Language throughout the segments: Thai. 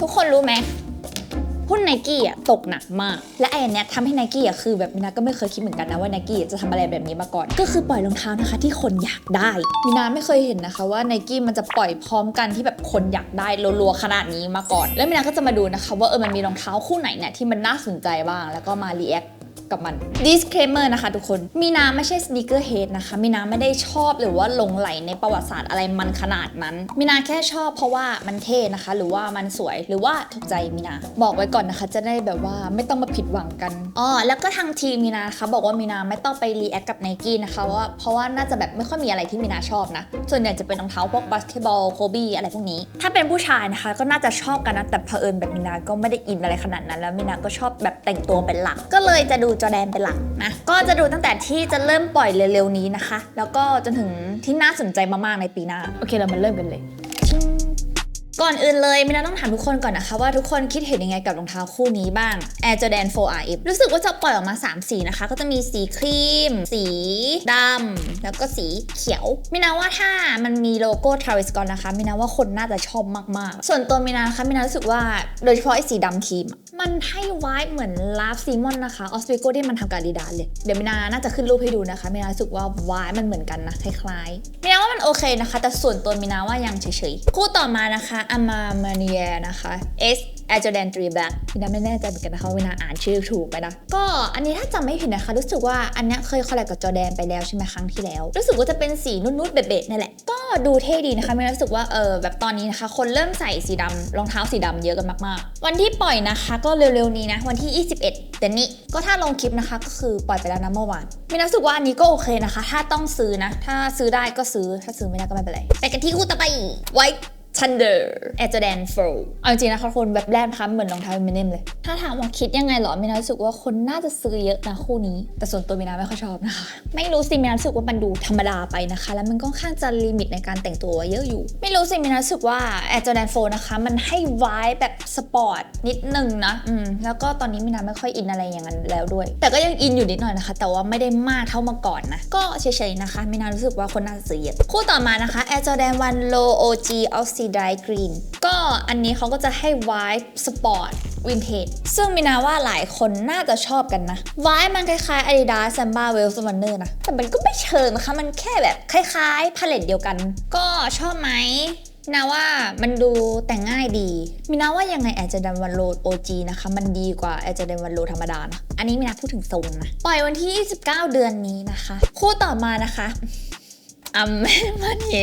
ทุกคนรู้ไหมหุ้นไนกี้อะตกหนักมาก และไอ้อันเนี้ยทำให้ไนกี้อะคือแบบมินาก็ไม่เคยคิดเหมือนกันนะว่าไนกี้จะทำอะไรแบบนี้มาก่อน ก็คือปล่อยรองเท้านะคะที่คนอยากได้มินาไม่เคยเห็นนะคะว่าไนกี้มันจะปล่อยพร้อมกันที่แบบคนอยากได้รัวๆขนาดนี้มาก่อน แล้วมินาก็จะมาดูนะคะว่าเออมันมีรองเท้าคู่ไหนเนี่ยที่มันน่าสนใจบ้างแล้วก็มารีแอค กับมัน disclaimer นะคะทุกคน มีนาไม่ใช่ sneaker head นะคะ มีนาไม่ได้ชอบหรือว่าหลงไหลในประวัติศาสตร์อะไรมันขนาดนั้น มีนาแค่ชอบเพราะว่ามันเท่นะคะ หรือว่ามันสวยหรือว่าถูกใจมีนา บอกไว้ก่อนนะคะ จะได้แบบว่าไม่ต้องมาผิดหวังกันอ๋อแล้วก็ทางทีมมีนานะคะบอกว่ามีนาไม่ต้องไป react กับ Nike นะคะว่าเพราะว่าน่าจะแบบไม่ค่อยมีอะไรที่มีนาชอบนะ ส่วนใหญ่จะเป็นรองเท้าพวกบาสเกตบอลโคบี้อะไรพวกนี้ ถ้าเป็นผู้ชายนะคะก็น่าจะชอบกันนะแต่เผอิญแบบมีนาก็ไม่ได้อินอะไรขนาดนั้น แล้วมีนาก็ชอบแบบแต่งตัวเป็นหลัก ก็เลยจะดูจอแดนเป็นหลักนะก็จะดูตั้งแต่ที่จะเริ่มปล่อยเร็วๆนี้นะคะ แล้วก็จนถึงที่น่าสนใจมากๆในปีหน้า โอเคเรามาเริ่มกันเลย ก่อนอื่นเลยมินาต้องถามทุกคนก่อนนะคะ ว่าทุกคนคิดเห็นยังไงกับรองเท้าคู่นี้บ้าง Air Jordan 4 RF รู้สึกว่าจะปล่อยออกมา 3 สีนะคะ ก็จะมีสีครีม สีดำแล้วก็สีเขียวมินาว่าถ้ามันมีโลโก้ Travis Scott นะคะมินาว่าคนน่าจะชอบมากๆ ส่วนตัวมินานะคะมินารู้สึกว่าโดยเฉพาะไอ้สีดำครีม มันให้วายเหมือนลาฟซีมอนนะคะออสเ i โกที่มันทำกับดีดาเลยเดี๋ยวมินาน่าจะขึ้นรูปให้ดูนะคะมินารู้สึกว่าวายมันเหมือนกันนะคล้ายๆมินาว่ามันโอเคนะคะ แต่ส่วนตัวมินาว่ายังเฉยๆคู่ต่อมานะคะอามามาเนียนะคะ S Air Jordan 3 Black มินาไม่แน่ใจเหมือนกันนะคะวินาอ่านชื่อถูกไปนะ ก็อันนี้ถ้าจำไม่ผิดนะคะ รู้สึกว่าอันนี้เคยคอลแลบกับจอแดนไปแล้วใช่ไหมครั้งที่แล้ว รู้สึกว่าจะเป็นสีนุ่นๆเบ็ดๆนั่นแหละ ก็ดูเท่ดีนะคะมินารู้สึกว่าเออแบบตอนนี้นะคะ คนเริ่มใส่สีดำรองเท้าสีดำเยอะกันมากๆ วันที่ปล่อยนะคะก็เร็วๆนี้นะวันที่ 21เดือนนี้ก็ถ้าลงคลิปนะคะก็คือปล่อยไปแล้วนะเมื่อวานมินารู้สึกว่าอันนี้ก็โอเคนะคะ ถ้าต้องซื้อนะ ถ้าซื้อได้ก็ซื้อถ้าซื้อไม่ได้ก็ไม่เป็นไรไปกันที่คู่ต่อไป White Thunder Air Jordan 4เอาจริงๆนะคะคนแบบแรกนะคะเหมือนรองเท้ามินิมเลย ถ้าถามว่าคิดยังไงเหรอมินารู้สึกว่าคนน่าจะซื้อเยอะนะคู่นี้ แต่ส่วนตัวมินาไม่ค่อยชอบนะคะ ไม่รู้สิมินารู้สึกว่ามันดูธรรมดาไปนะคะ แล้วมันก็ค่อนข้างจะลิมิตในการแต่งตัวเยอะอยู่ ไม่รู้สิมินารู้สึกว่า Air Jordan 4นะคะ มันให้วายแบบสปอร์ตนิดนึงนะอืมแล้วก็ตอนนี้มินาไม่ค่อยอินอะไรอย่างนั้นแล้วด้วย แต่ก็ยังอินอยู่นิดหน่อยนะคะ แต่ว่าไม่ได้มากเท่าเมื่อก่อนนะก็เฉยๆนะคะมินารู้สึกว่าคนน่าจะซื้อเยอะคู่ต่อมานะคะ Air Jordan 1 Low OG Oxidized Green ก็อันนี้เขาก็จะให้วายสปอร์ตวินเทจซึ่งมินาว่าหลายคนน่าจะชอบกันนะวายมันคล้ายๆ Adidas Samba Wales Runner นะ แต่มันก็ไม่เชิงนะคะ มันแค่แบบคล้ายๆพาเลตเดียวกัน ก็ชอบไหมมินาว่ามันดูแต่งง่ายดี มินาว่ายังไงแอร์จดันวันโล OG นะคะ มันดีกว่าแอร์จดันวันโลธรรมดานะอันนี้มินาพูดถึงทรงนะ ปล่อยวันที่ 29 เดือนนี้นะคะ คู่ต่อมานะคะอัมมันเย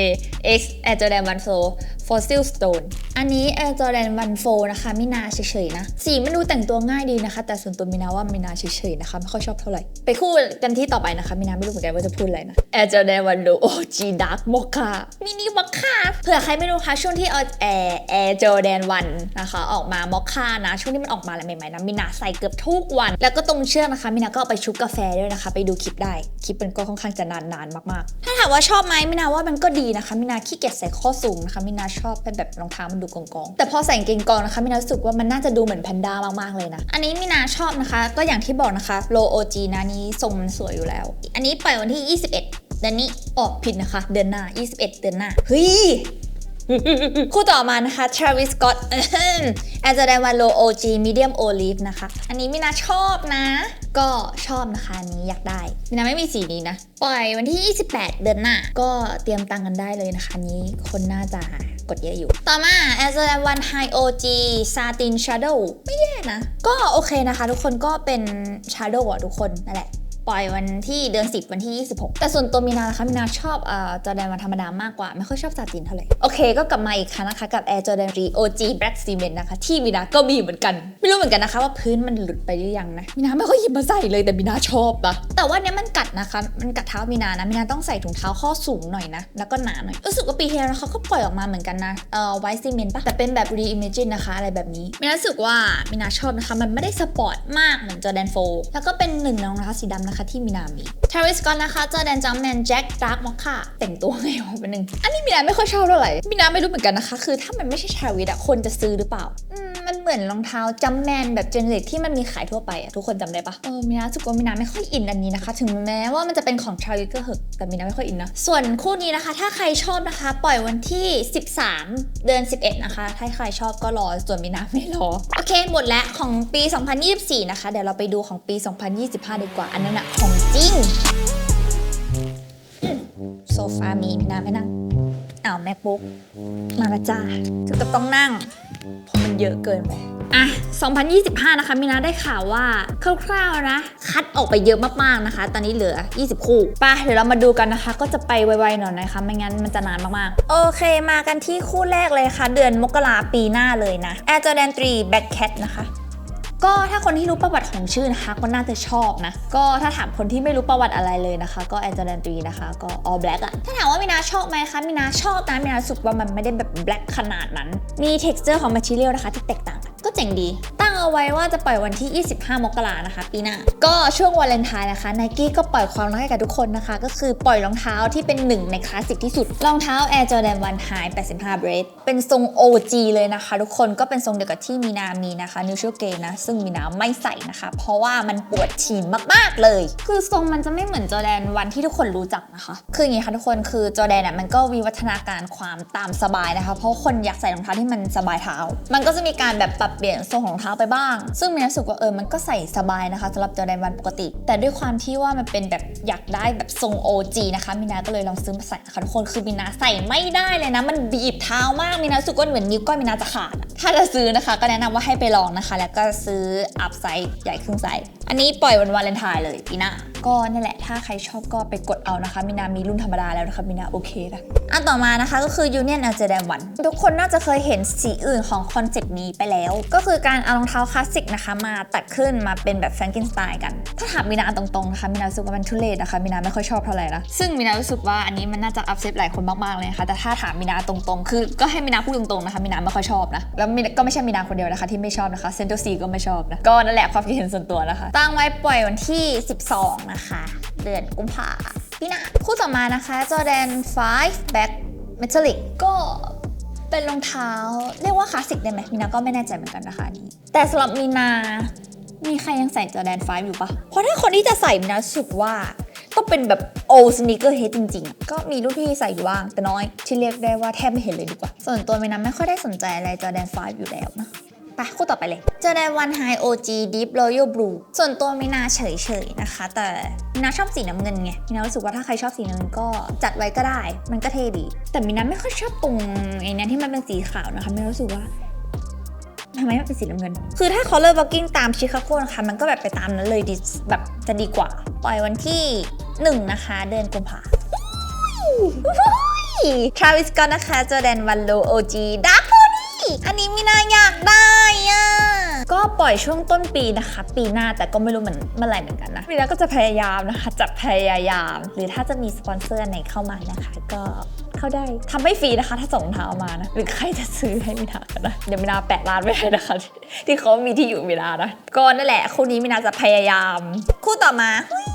X Air Jordan 1 4 Fossil Stone อันนี้ Air Jordan 1 4นะคะ มินาเฉยๆนะ สีมันดูแต่งตัวง่ายดีนะคะ แต่ส่วนตัวมินาว่ามินาเฉยๆนะคะ ไม่ค่อยชอบเท่าไหร่ ไปคู่กันที่ต่อไปนะคะ มินาไม่รู้เหมือนกันว่าจะพูดอะไรนะ Air Jordan 1 Low OG Dark Mocha มินิ Mocha เผื่อใครไม่รู้คะช่วงที่เอา Air Air Jordan 1นะคะ ออกมา Mocha นะ ช่วงที่มันออกมาอะไรใหม่ๆนะมินาใส่เกือบทุกวัน แล้วก็ตรงเชือกนะคะมินาก็เอาไปชุบกาแฟด้วยนะคะ ไปดูคลิปได้ คลิปมันก็ค่อนข้างจะนานๆมากๆ ถ้าถามว่าชอบไหมมินาว่ามันก็ดีนะคะมินาขี้เกียจใส่ข้อสูงนะคะมินาชอบเป็นแบบรองเท้ามันดูกองๆแต่พอใส่กางเกงกองนะคะมินารู้สึกว่ามันน่าจะดูเหมือนแพนด้ามากๆเลยนะ อันนี้มินาชอบนะคะ ก็อย่างที่บอกนะคะโลโอจีนะนี้ทรงมันสวยอยู่แล้ว อันนี้ปล่อยวันที่ 21เดือนนี้ออกผิดนะคะ เดือนหน้า 21 เดือนหน้าเฮ้ยคู่ต่อมานะคะ Travis Scott แอร์จ a ดนวันโล OG Medium Olive นะคะ อันนี้มินาชอบนะ ก็ชอบนะคะอันนี้อยากได้มินะไม่มีสีนี้นะ ปล่อยวันที่ 28 เดือนหน้า ก็เตรียมตังกันได้เลยนะคะนี้คนน่าจะกดเยอะอยู่ ต่อมา a z r 1 High OG Satin Shadow ไม่แย่นะ ก็โอเคนะคะ ทุกคนก็เป็น Shadow อะทุกคนนั่นแหละ ปล่อยวันที่เดือน 10 วันที่ 26 แต่ส่วนตัวมีนานะคะมีนาชอบเอ่อจอแดนวันธรรมดามากกว่า ไม่ค่อยชอบซาตินเท่าไหร่ โอเคก็กลับมาอีกครั้งนะคะ กับ Air Jordan 3 OG Black Cement นะคะ ที่มีนาก็มีเหมือนกัน ไม่รู้เหมือนกันนะคะ ว่าพื้นมันหลุดไปหรือยังนะมีนาไม่ค่อยหยิบมาใส่เลยแต่มีนาชอบนะแต่ว่าเนี้ยมันกัดนะคะ มันกัดเท้ามีนานะมีนาต้องใส่ถุงเท้าข้อสูงหน่อยนะแล้วก็หนาหน่อยรู้สึกว่าปีที่แล้วนะเขาก็ปล่อยออกมาเหมือนกันนะเอ่อไวซีเมนต์ปะแต่เป็นแบบ reimagine นะคะอะไรแบบนี้มีนารู้สึกว่ามีนาชอบนะคะ มันไม่ได้สปอร์ตมากเหมือนจอแดนโฟแล้วก็เป็นหนึ่งนรองเท้าสีดำนะคะที่มินามิ Travis Scott นะคะเจอแดนจัมแมนแจ็คดาร์กมอคค่าแต่งตัวไงวะเป็นหนึ่งอันนี้มีนาไม่ค่อยชอบเท่าไหร่มีนาไม่รู้เหมือนกันนะคะ คือถ้ามันไม่ใช่ Travis อะคนจะซื้อหรือเปล่าอืมมันเหมือนรองเท้าจัมแมนแบบเจเนเรตที่มันมีขายทั่วไปอะทุกคนจำได้ปะเออมีนาสึกว่ามีนาไม่ค่อยอินอันนี้นะคะ ถึงแม้ว่ามันจะเป็นของทราวิก็เหอะแต่มีนาไม่ค่อยอินนะส่วนคู่นี้นะคะ ถ้าใครชอบนะคะ ปล่อยวันที่ 13 เดือน 11 นะคะถ้าใครชอบก็รอส่วนมีนาไม่รอโอเคหมดแล้วของปี 2024 นะคะเดี๋ยวเราไปดูของปี 2025 ดีกว่าอันนั้นอะของจริงโซฟามีมีนาไม่นั่งอ้าว macbook มาละจ้าถึงกับต้องนั่งเพราะมันเยอะเกินไปอะ 2025 นะคะมีนาได้ข่าวว่าคร่าวๆนะ คัดออกไปเยอะมากๆนะคะ ตอนนี้เหลือ 20 คู่ไป่ะเดี๋ยวเรามาดูกันนะคะ ก็จะไปไวๆหน่อยนะคะ ไม่งั้นมันจะนานมากๆ โอเคมากันที่คู่แรกเลยค่ะ เดือนมกราปีหน้าเลยนะ Air Jordan 3 Black Cat นะคะ ก็ถ้าคนที่รู้ประวัติของชื่อนะคะก็น่าจะชอบนะ ก็ถ้าถามคนที่ไม่รู้ประวัติอะไรเลยนะคะ ก็แอนเจลินตรีนะคะ ก็ออ l black อะถ้าถามว่ามินาชอบไหมคะมินาชอบนะมินาสุกว่ามันไม่ได้แบบ black ขนาดนั้น มี texture ของ material นะคะที่แตกต่างกันก็เจ๋งดีต เอาไว้ว่าจะปล่อยวันที่ 25 มกรานะคะ ปีหน้า ก็ช่วงวาเลนไทน์นะคะ n นกี้ก็ปล่อยความรักให้กับทุกคนนะคะ ก็คือปล่อยรองเท้าที่เป็นหนึ่งในคลาสสิกที่สุด รองเท้า Air Jordan 1 High 85 Bread เป็นทรง OG เลยนะคะ ทุกคนก็เป็นทรงเดียวกับที่มีนามีนะคะ Neutral Gay นะ ซึ่งมีนาไม่ใส่นะคะ เพราะว่ามันปวดฉี่มาก ๆ เลย คือทรงมันจะไม่เหมือนจอแดนวันที่ทุกคนรู้จักนะคะ คืออย่างนี้ค่ะทุกคนคือจอแดนอะมันก็วิวัฒนาการความตามสบายนะคะ เพราะคนอยากใส่รองเท้าที่มันสบายเท้า มันก็จะมีการแบบปรับเปลี่ยนทรงของรองเท้าไปบ้าง ซึ่งมีนารู้สึกว่าเออมันก็ใส่สบายนะคะสำหรับจอแดนวันปกติ แต่ด้วยความที่ว่ามันเป็นแบบอยากได้แบบทรง OG นะคะมินาก็เลยลองซื้อมาใส่นะคะทุกคนคือมินาใส่ไม่ได้เลยนะ มันบีบเท้ามากมินารู้สึกว่าเหมือนนิ้วก้อยมินาจะขาดอะถ้าจะซื้อนะคะ ก็แนะนำว่าให้ไปลองนะคะ แล้วก็ซื้ออัพไซส์ใหญ่ครึ่งไซส์อันนี้ปล่อยวันวาเลนไทน์เลยปีหน้าก็นั่นแหละถ้าใครชอบก็ไปกดเอานะคะมินามีรุ่นธรรมดาแล้วนะคะมินาโอเคนะอันต่อมานะคะก็คือ Union Amsterdam 1ทุกคนน่าจะเคยเห็นสีอื่นของคอนเซปต์นี้ไปแล้ว ก็คือการเอารองเท้าคลาสสิกนะคะ มาตัดขึ้นมาเป็นแบบแฟรงกินสไตล์กัน ถ้าถามมินาตรงๆนะคะมินารู้สึกว่ามันทุเรศนะคะมินาไม่ค่อยชอบเท่าไหร่นะซึ่งมินารู้สึกว่าอันนี้มันน่าจะอัพเซตหลายคนมากๆเลยนะคะแต่ถ้าถามมินาตรงๆ คือก็ให้มินาพูดตรงๆนะคะมินาไม่ค่อยชอบนะแล้วก็ไม่ใช่มินาคนเดียวนะคะที่ไม่ชอบนะคะเซนโตซีก็ไม่ชอบนะก็นั่นแหละความคิดเห็นส่วนตัวนะคะตั้งไว้ปล่อยวันที่ 12 นะคะ เดือนกุมภาพี่น้าคู่ต่อมานะคะ Jordan 5 Back Metallic ก็เป็นรองเท้า เรียกว่าคลาสสิกได้ไหมมีนาก็ไม่แน่ใจเหมือนกันนะคะนี้แต่สำหรับมีนา มีใครยังใส่ Jordan 5อยู่ปะเพราะถ้าคนที่จะใส่มีนาสึกว่าต้องเป็นแบบ old sneaker head จริงๆ ก็มีรุ่นพี่ใส่อยู่บ้าง แต่น้อยที่เรียกได้ว่าแทบไม่เห็นเลยดีกว่า ส่วนตัวมีนาไม่ค่อยได้สนใจอะไร Jordan 5อยู่แล้วนะ ไปคู่ต่อไปเลย เจอในวัน High OG Deep Royal Blue ส่วนตัวมินาเฉยๆนะคะ แต่มินาชอบสีน้ำเงินไงมินารู้สึกว่าถ้าใครชอบสีน้ำเงินก็จัดไว้ก็ได้ มันก็เท่ดี แต่มินาไม่ค่อยชอบตรงไอ้นั้นที่มันเป็นสีขาวนะคะมินารู้สึกว่าทำไมมันเป็นสีน้ำเงิน คือถ้า color blocking ตามชิคาโกนะคะ มันก็แบบไปตามนั้นเลยดีแบบจะดีกว่า ปล่อยวันที่ 1 นะคะ เดือนกุมภาทราวิสก็นะคะจอแดนวันโลโอจีดัก โพนี่อันนี้มีนาอยากได้อะก็ปล่อยช่วงต้นปีนะคะ ปีหน้าแต่ก็ไม่รู้เหมือนเมื่อไหร่เหมือนกันนะมีนาก็จะพยายามนะคะจะพยายาม หรือถ้าจะมีสปอนเซอร์ไหนเข้ามานะคะ ก็เข้าได้ทำไม่ฟรีนะคะ ถ้าส่งรองเท้ามานะหรือใครจะซื้อให้มินาก็ได้เดี๋ยวมินาแปะร้านไว้ให้นะคะ ที่เขามีที่อยู่มินานะก็นั่นแหละคู่นี้มินาจะพยายาม คู่ต่อมาเฮ้ย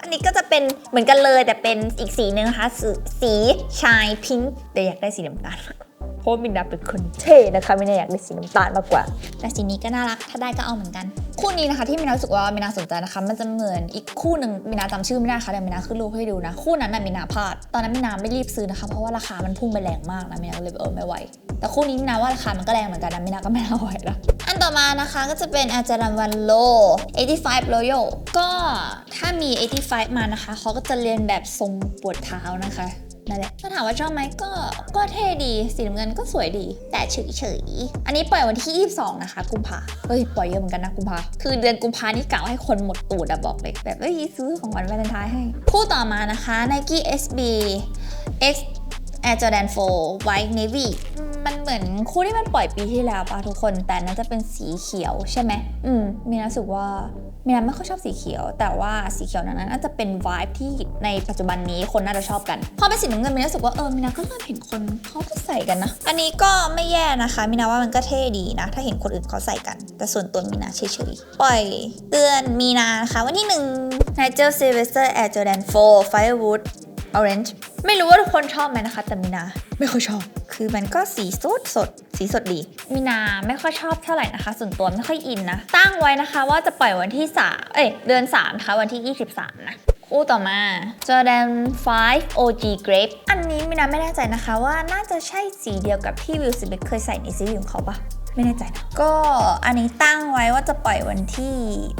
อันนี้ก็จะเป็นเหมือนกันเลยแต่เป็นอีกสีหนึ่งนะคะสสีชายพิงค์แต่อยากได้สีน้ำตาลมากกว่า เพราะมินดาเป็นคนเท่นะคะมินดาอยากได้สีน้ำตาลมากกว่า แต่สีนี้ก็น่ารัก ถ้าได้ก็เอาเหมือนกัน คู่นี้นะคะที่มินารู้สึกว่ามินาสนใจนะคะ มันจะเหมือนอีกคู่หนึ่งมินาจำชื่อไม่ได้ค่ะแต่มินาขึ้นรูปให้ดูนะ คู่นั้นน่ะมินาพลาด ตอนนั้นมินาไม่รีบซื้อนะคะ เพราะว่าราคามันพุ่งไปแรงมากนะมินาเลยเออไม่ไหว แต่คู่นี้มินาว่าราคามันก็แรงเหมือนกันนะมินาก็ไม่น่าไหวละอันต่อมานะคะก็จะเป็นอาจารย์วันโล 85 Royal ก็ถ้ามี 85 มานะคะเขาก็จะเรียนแบบทรงปวดเท้านะคะ นั่นแหละถ้าถามว่าชอบไหมก็ก็เท่ดีสีน้ำเงินก็สวยดี แต่เฉยๆอันนี้ปล่อยวันที่ 22 นะคะ กุมภาเฮ้ยปล่อยเยอะเหมือนกันนะกุมภาคือเดือนกุมภานี่กะว่าให้คนหมดตูดอะบอกเลย แบบเอ้ยซื้อของวันวาเลนไทน์ให้ คู่ต่อมานะคะ Nike SB X Air Jordan 4 White Navy มันเหมือนคู่ที่มันปล่อยปีที่แล้วปะทุกคน แต่น่าจะเป็นสีเขียวใช่ไหมอืมมีนารู้สึกว่ามีนาไม่ค่อยชอบสีเขียว แต่ว่าสีเขียวนั้นน่าจะเป็นวายที่ในปัจจุบันนี้คนน่าจะชอบกัน พอเป็นสีน้ำเงินมีนารู้สึกว่าเออมีนาก็เริ่มเห็นคนเขาก็ใส่กันนะ อันนี้ก็ไม่แย่นะคะ มีนาว่ามันก็เท่ดีนะ ถ้าเห็นคนอื่นเขาใส่กัน แต่ส่วนตัวมีนาเฉยๆปล่อยเดือนมีนานะคะวันที่หนึ่ง Nigel Sylvester Air Jordan 4 Firewood Orange ไม่รู้ว่าทุกคนชอบไหมนะคะ แต่มีนาไม่ค่อยชอบ คือมันก็สีสดสด สีสดดี มีนาไม่ค่อยชอบเท่าไหร่นะคะ ส่วนตัวไม่ค่อยอินนะ ตั้งไว้นะคะว่าจะปล่อยวันที่ 3 เอ้ย เดือน3นะคะวันที่ 23 นะคู่ต่อมา Jordan 5 OG Grape อันนี้มินาไม่แน่ใจนะคะว่าน่าจะใช่สีเดียวกับที่วิลสมิธเคยใส่ในซีรีส์ของเขาปะ ไม่แน่ใจนะก็อันนี้ตั้งไว้ว่าจะปล่อยวันที่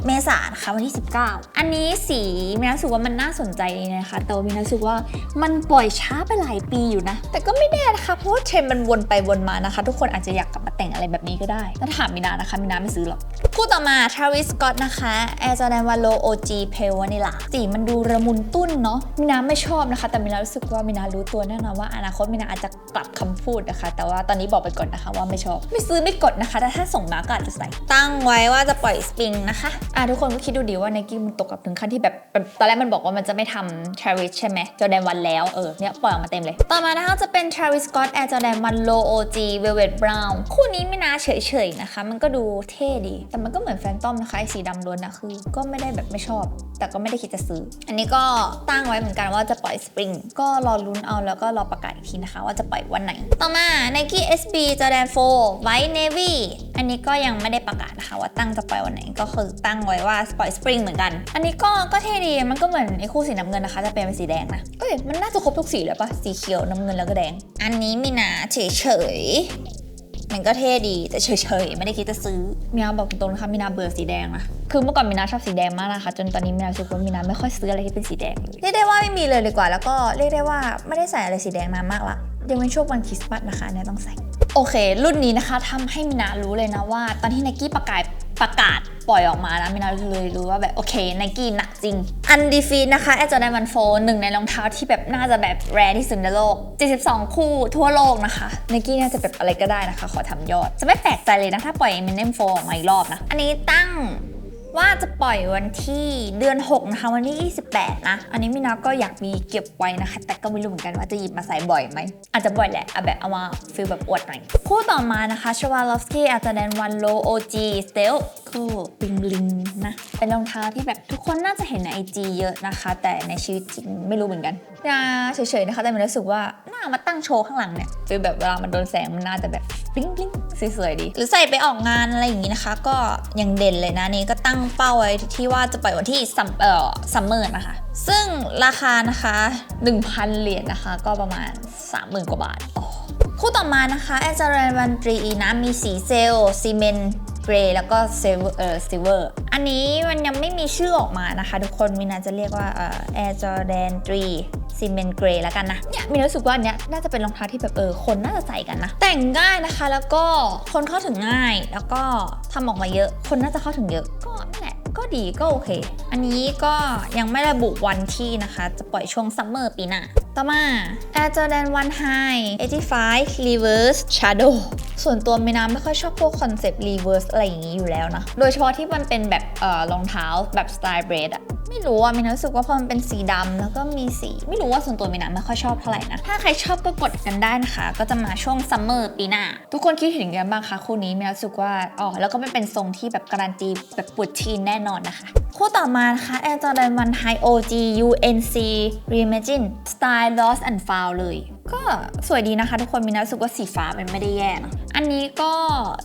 เมษานะคะวันที่ 19 อันนี้สีมินารู้สึกว่ามันน่าสนใจดีนะคะ แต่ว่ามินารู้สึกว่ามันปล่อยช้าไปหลายปีอยู่นะ แต่ก็ไม่แน่นะคะเพราะว่าเทรนด์มันวนไปวนมานะคะ ทุกคนอาจจะอยากกลับมาแต่งอะไรแบบนี้ก็ได้ถ้าถามมินานะคะมินาไม่ซื้อหรอก คู่ต่อมา Travis Scott นะคะ Air Jordan 1 Low OG Pale Vanilla สีมันดูระมุนตุ้นเนาะมินาไม่ชอบนะคะ แต่มินารู้สึกว่ามินารู้ตัวแน่นอนว่าอนาคตมินาอาจจะกลับคำพูดนะคะ แต่ว่าตอนนี้บอกไปก่อนนะคะว่าไม่ชอบ ไม่ซื้อไม่กดนะคะ แต่ถ้าส่งมาก็อาจจะใส่ ตั้งไว้ว่าจะปล่อยสปริงนะคะอะทุกคนก็คิดดูดีว่า Nike มันตกกับถึงขั้นที่แบบตอนแรกมันบอกว่ามันจะไม่ทำ Travis ใช่ไหม Jordan 1แล้วเออเนี่ยปล่อยออกมาเต็มเลย ต่อมานะคะจะเป็น Travis Scott Air Jordan 1 Low OG Velvet Brown คู่นี้ไม่นาเฉยๆนะคะ มันก็ดูเท่ดีแต่มันก็เหมือนแฟนตอมนะคะไอสีดำล้วนนะคือ ก็ไม่ได้แบบไม่ชอบ แต่ก็ไม่ได้คิดจะซื้อ อันนี้ก็ตั้งไว้เหมือนกันว่าจะปล่อยสปริงก็รอลุ้นเอาแล้วก็รอประกาศอีกทีนะคะ ว่าจะปล่อยวันไหน ต่อมา Nike SB Jordan 4 White Navy อันนี้ก็ยังไม่ได้ประกาศนะคะว่าตั้งจะปล่อยวันไหนก็คือตั้งไว้ว่าปล่อยสปริงเหมือนกัน อันนี้ก็ก็เท่ดีมันก็เหมือนไอ้คู่สีน้ำเงินนะคะจะเปลี่ยนเป็นสีแดงนะเอ้ยมันน่าจะครบทุกสีเลยปะสีเขียวน้ำเงินแล้วก็แดง อันนี้มีนาเฉยๆ มันก็เท่ดีแต่เฉยๆ ไม่ได้คิดจะซื้อมีนาบอกตรงๆนะคะมีนาเบื่อสีแดงนะคือเมื่อก่อนมีนาชอบสีแดงมากนะคะจนตอนนี้มีนารู้สึกว่ามีนาไม่ค่อยซื้ออะไรที่เป็นสีแดงเลยเรียกได้ว่าไม่มีเลยดีกว่า แล้วก็เรียกได้ว่าไม่ได้ใส่อะไรสีแดงนานมากละยังเป็นช่วงวันคริสต์มาสนะคะเนี่ยต้องใส่ โอเค รุ่นนี้นะคะทำให้มินารู้เลยนะว่า ตอนที่ไนกี้ประกาศประกาศ ปล่อยออกมานะมินาเลยรู้ว่าแบบโอเคไนกี้หนักจริง อันดีฟีนะคะแอร์จอแดนวันโฟหนึ่งในรองเท้าที่แบบน่าจะแบบแรที่สุดในโลก 72 คู่ทั่วโลกนะคะไนกี้น่าจะแบบอะไรก็ได้นะคะ ขอทำยอด จะไม่แปลกใจเลยนะถ้าปล่อยมินเนมโฟออกมาอีกรอบนะ อันนี้ตั้งว่าจะปล่อยวันที่เดือน 6 นะคะ วันที่ 28 นะ อันนี้มินาก็อยากมีเก็บไว้นะคะ แต่ก็ไม่รู้เหมือนกันว่าจะหยิบมาใส่บ่อยไหม อาจจะบ่อยแหละเอาแบบเอามาฟิลแบบอวดหน่อย คู่ต่อมานะคะชวาลอฟสกี้อาจจะแดนวันโลโอจีสเตลคู่บลิงลิงนะ เป็นรองเท้าที่แบบทุกคนน่าจะเห็นในไอจีเยอะนะคะ แต่ในชีวิตจริงไม่รู้เหมือนกันนะเฉยๆนะคะ แต่มันรู้สึกว่าน่ามาตั้งโชว์ข้างหลังเนี่ยฟีลแบบเวลามันโดนแสงมันน่าจะแบบบลิงบลิงสวยๆดี หรือใส่ไปออกงานอะไรอย่างนี้นะคะ ก็ยังเด่นเลยนะนี่ก็ตั้งเป้าไว้ที่ว่าจะปล่อยวันที่ซัมเอ่อซัมเมอร์นะคะ ซึ่งราคานะคะ 1,000 เหรียญนะคะ ก็ประมาณ 30,000 กว่าบาท คู่ต่อมานะคะแอ z จ r ร n วันตรีนะมีสีเซลซีเมน เกรย์แล้วก็เซเวอร์เออซิเวอร์ อันนี้มันยังไม่มีชื่อออกมานะคะ ทุกคนมินาจะเรียกว่าเอ่อ Air Jordan 3ซีเมนเกรย์แล้วกันนะ เนี่ยมินารู้สึกว่าอันเนี้ยน่าจะเป็นรองเท้าที่แบบเออคนน่าจะใส่กันนะ แต่งง่ายนะคะแล้วก็คนเข้าถึงง่าย แล้วก็ทำออกมาเยอะ คนน่าจะเข้าถึงเยอะ ก็นั่นแหละก็ดีก็โอเค อันนี้ก็ยังไม่ระบุวันที่นะคะ จะปล่อยช่วงซัมเมอร์ปีหน้า ต่อมา Air Jordan 1 High 85 Reverse Shadow ส่วนตัวเมนาไม่ค่อยชอบพวกคอนเซปต์รีเวิร์สอะไรอย่างนี้อยู่แล้วนะ โดยเฉพาะที่มันเป็นแบบรองเท้าแบบสไตล์เบรดอะ ไม่รู้อะมินารู้สึกว่าพอมันเป็นสีดำแล้วก็มีสี ไม่รู้ว่าส่วนตัวมินาไม่ค่อยชอบเท่าไหร่นะ ถ้าใครชอบก็กดกันได้นะคะ ก็จะมาช่วงซัมเมอร์ปีหน้า ทุกคนคิดเห็นกันบ้างคะคู่นี้มินารู้สึกว่าอ๋อแล้วก็ไม่เป็นทรงที่แบบการันตีแบบปวดทีนแน่นอนนะคะ คู่ต่อมานะคะ Air Jordan 1 High OG UNC Reimagine Style Lost and Found เลย ก็สวยดีนะคะทุกคนมีนารู้สึกว่าสีฟ้ามันไม่ได้แย่นะอันนี้ก็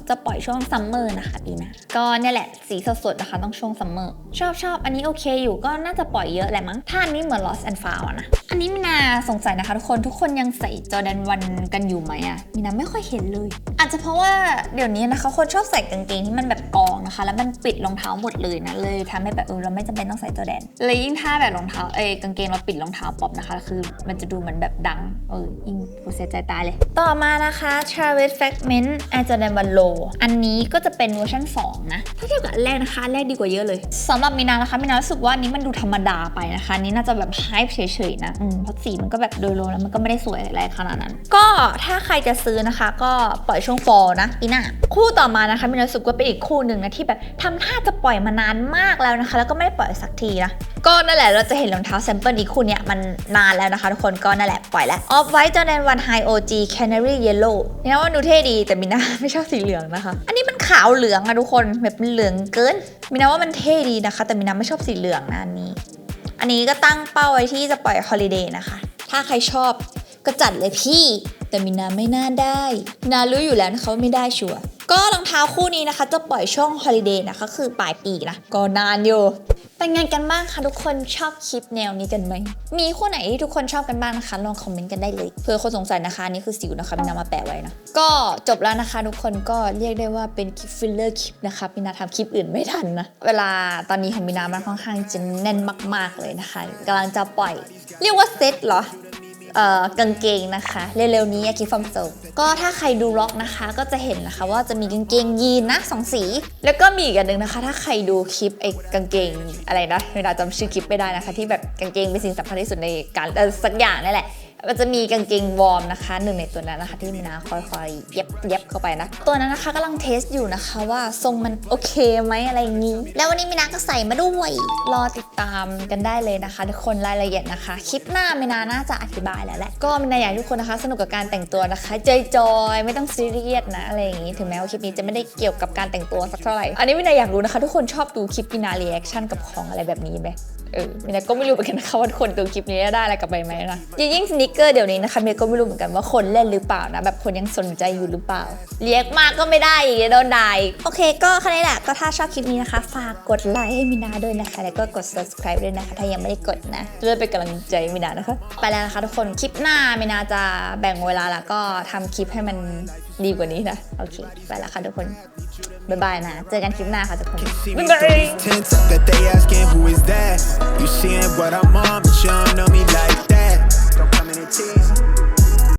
จะปล่อยช่วงซัมเมอร์นะคะปีหน้าก็เนี่ยแหละสีสดๆนะคะต้องช่วงซัมเมอร์ชอบชอบอันนี้โอเคอยู่ก็น่าจะปล่อยเยอะแหละมั้งถ้าอันนี้เหมือน Lost and Found นะ อันนี้มีนาสงสัยนะคะทุกคนทุกคนยังใส่จอแดนวันกันอยู่ไหมอะมีนาไม่ค่อยเห็นเลย อาจจะเพราะว่าเดี๋ยวนี้นะคะคนชอบใส่กางเกงที่มันแบบกองนะคะ แล้วมันปิดรองเท้าหมดเลยนะเลยทำให้แบบเออเราไม่จำเป็นต้องใส่จอแดนเลยยิ่งถ้าแบบรองเท้าเอยกางเกงเราปิดรองเท้าป๊อปนะคะ คือมันจะดูเหมือนแบบดังเออยิ่งกูเสียใจตายเลย ต่อมานะคะ Travis Fragment Air Jordan 1 Low อันนี้ก็จะเป็นเวอร์ชัน2นะถ้าเทียบกับแรกนะคะแรกดีกว่าเยอะเลยสำหรับมินานะคะมินารู้สึกว่านี้มันดูธรรมดาไปนะคะนนี้น่าจะแบบไฮป์เฉยๆนะเพราะสีมันก็แบบโดยรวมแล้วมันก็ไม่ได้สวยอะไรขนาดนั้น ก็ถ้าใครจะซื้อนะคะ ก็ปล่อยช่วงฟอลนะปีหน้าคู่ต่อมานะคะมินารู้สึกว่าเป็นอีกคู่หนึ่งนะที่แบบทำท่าจะปล่อยมานานมากแล้วนะคะ แล้วก็ไม่ได้ปล่อยสักทีนะก็นั่นแหละเราจะเห็นรองเท้าแซมเปิลอีกคู่เนี้ยมันนานแล้วนะคะทุกคนก็นั่นแหละปล่อยแล้ว Off White Jordan 1 High OG Canary Yellow นี่นะว่าดูเท่ดีแต่มินาไม่ชอบสีเหลืองนะคะ อันนี้มัน ขาวเหลืองอะทุกคนแบบเหลืองเกินมินาว่ามันเท่ดีนะคะ แต่มินาไม่ชอบสีเหลืองนะอันนี้ อันนี้ก็ตั้งเป้าไว้ที่จะปล่อยฮอลิเดย์นะคะ ถ้าใครชอบก็จัดเลยพี่ แต่มินาไม่น่าได้ นารู้อยู่แล้วนะคะว่าไม่ได้ชัวร์ ก็รองเท้าคู่นี้นะคะ จะปล่อยช่วงฮอลิเดย์นะคะ คือปลายปีนะ ก็นานอยู่ เป็นไงกันบ้างคะทุกคนชอบคลิปแนวนี้กันไหม มีคู่ไหนที่ทุกคนชอบกันบ้างนะคะ ลองคอมเมนต์กันได้เลย เพื่อคนสงสัยนะคะ นี่คือสิวนะคะมินามาแปะไว้นะ ก็จบแล้วนะคะทุกคนก็เรียกได้ว่าเป็นคลิปฟิลเลอร์คลิปนะคะมินาทำคลิปอื่นไม่ทันนะ เวลาตอนนี้ของมินามันค่อนข้างจะแน่นมาก ๆเลยนะคะกำลังจะปล่อย เรียกว่าเซตเหรอ กางเกงนะคะ เร็วๆนี้คิฟอมโซก็ถ้าใครดูล็อกนะคะ ก็จะเห็นนะคะว่าจะมีกางเกงยีนนะสองสี แล้วก็มีอีกอันหนึ่งนะคะ ถ้าใครดูคลิปไอ้กางเกงอะไรนะเวลาจำชื่อคลิปไม่ได้นะคะ ที่แบบกางเกงเป็นสิ่งสำคัญที่สุดในการสักอย่างนั่นแหละ มันจะมีกางเกงวอร์มนะคะหนึ่งในตัวนั้นนะคะที่มินาค่อยๆเย็บเย็บเข้าไปนะ ตัวนั้นนะคะกำลังเทสอยู่นะคะว่าทรงมันโอเคไหมอะไรอย่างนี้ แล้ววันนี้มินาก็ใส่มาด้วย รอติดตามกันได้เลยนะคะ ทุกคนรายละเอียดนะคะ คลิปหน้ามินาน่าจะอธิบายแล้วแหละก็มินาอยากทุกคนนะคะ สนุกกับการแต่งตัวนะคะจอยไม่ต้องซีเรียสนะอะไรอย่างนี้ ถึงแม้ว่าคลิปนี้จะไม่ได้เกี่ยวกับการแต่งตัวสักเท่าไหร่อันนี้มินาอยากรู้นะคะ ทุกคนชอบดูคลิปมินาเรีแอคชั่นกับของอะไรแบบนี้ไหม เออมินาก็ไม่รู้เหมือนกันนะคะว่าคนดูคลิปนี้ได้อะไรกลับไปไหมนะยิ่งสนิเกอร์เดี๋ยวนี้นะคะมินาก็ไม่รู้เหมือนกันว่าคนเล่นหรือเปล่านะแบบคนยังสนใจอยู่หรือเปล่าเรียกมากก็ไม่ได้อีกเดี๋ยวโดนด่าโอเค ก็แค่นี้แหละก็ถ้าชอบคลิปนี้นะคะ ฝากกดไลค์ให้มินาด้วยนะคะ แล้วก็กด subscribe ด้วยนะคะ ถ้ายังไม่ได้กดนะจะได้เป็นกำลังใจมินานะคะ ไปแล้วนะคะทุกคนคลิปหน้ามินาจะแบ่งเวลาแล้วก็ทำคลิปให้มันดีกว่านี้นะโอเคไปแล้วค่ะทุกคนบ๊ายบายนะ เจอกันคลิปหน้าค่ะทุกคนบ๊ายบาย You seeing what I'm on, but you don't know me like that. Don't come in and tease